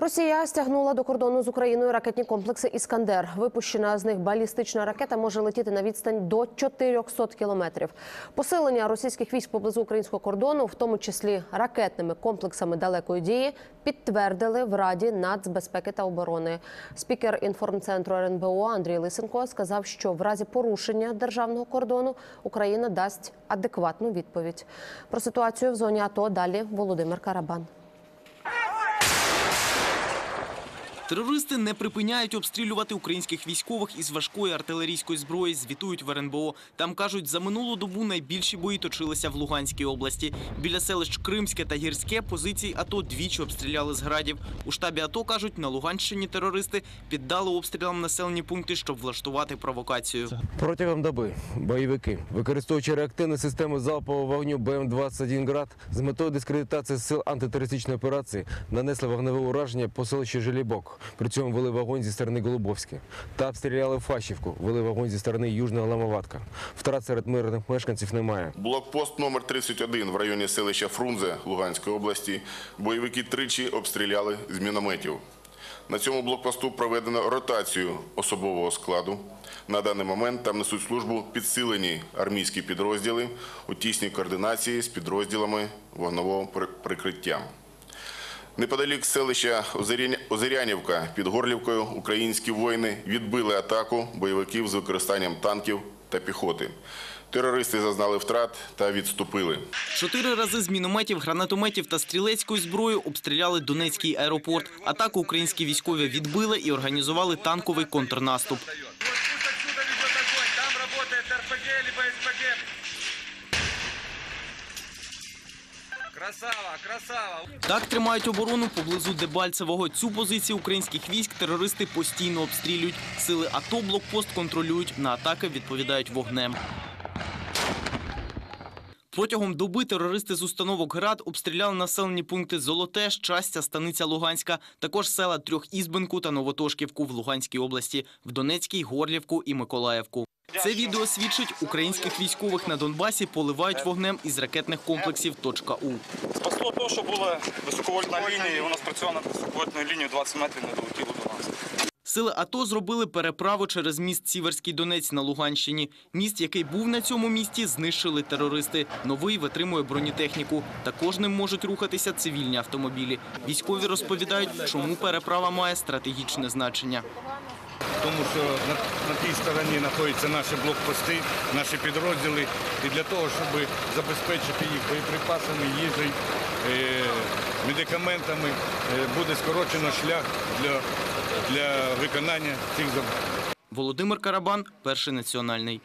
Росія стягнула до кордону з Україною ракетні комплекси Іскандер. Випущена з них балістична ракета може летіти на відстань до 400 кілометрів. Посилення російських військ поблизу українського кордону, в тому числі ракетними комплексами далекої дії, підтвердили в Раді нацбезпеки та оборони. Спікер інформцентру РНБО Андрій Лисенко сказав, що в разі порушення державного кордону Україна дасть адекватну відповідь. Про ситуацію в зоні АТО далі Володимир Карабан. Терористи не припиняють обстрілювати українських військових із важкої артилерійської зброї. Звітують в РНБО. Там кажуть, за минулу добу найбільші бої точилися в Луганській області. Біля селищ Кримське та Гірське позиції АТО двічі обстріляли з градів. У штабі АТО кажуть, на Луганщині терористи піддали обстрілам населені пункти, щоб влаштувати провокацію. Протягом доби бойовики, використовуючи реактивну систему залпового вогню БМ-21 «Град» з метою дискредитації сил антитерористичної операції, нанесли вогневе ураження по селищу Желібок. При цьому вели вогонь зі сторони Голубовське. Та обстріляли Фащівку, вели вогонь зі сторони Южного Ламоватка. Втрат серед мирних мешканців немає. Блокпост номер 31 в районі селища Фрунзе Луганської області бойовики тричі обстріляли з мінометів. На цьому блокпосту проведено ротацію особового складу. На даний момент там несуть службу підсилені армійські підрозділи у тісній координації з підрозділами вогнового при- прикриття. Неподалік селища Озерянівка під Горлівкою українські воїни відбили атаку бойовиків з використанням танків та піхоти. Терористи зазнали втрат та відступили. Чотири рази з мінометів, гранатометів та стрілецької зброї обстріляли Донецький аеропорт. Атаку українські військові відбили і організували танковий контрнаступ. Там СПГ. Красава, красава. Так тримають оборону поблизу Дебальцевого. Цю позицію українських військ терористи постійно обстрілюють. Сили АТО блокпост контролюють. На атаки відповідають вогнем. Протягом доби терористи з установок ГРАД обстріляли населені пункти Золоте, Щастя, Станиця Луганська, також села Трьохізбенку та Новотошківку в Луганській області, в Донецькій, Горлівку і Миколаївку. Це відео свідчить, українських військових на Донбасі поливають вогнем із ракетних комплексів «Точка У». Спасло те, що була високовольтна лінія, і вона спрацювала над високовольтною лінією 20 метрів не долетіло до нас. Сили АТО зробили переправу через міст Сіверський Донець на Луганщині. Міст, який був на цьому місті, знищили терористи. Новий витримує бронетехніку. Також ним можуть рухатися цивільні автомобілі. Військові розповідають, чому переправа має стратегічне значення. Тому що на, на тій стороні знаходяться наші блокпости, наші підрозділи. І для того, щоб забезпечити їх боєприпасами, їжею, е, медикаментами, е, буде скорочено шлях для, для виконання цих завдань. Володимир Карабан, перший національний.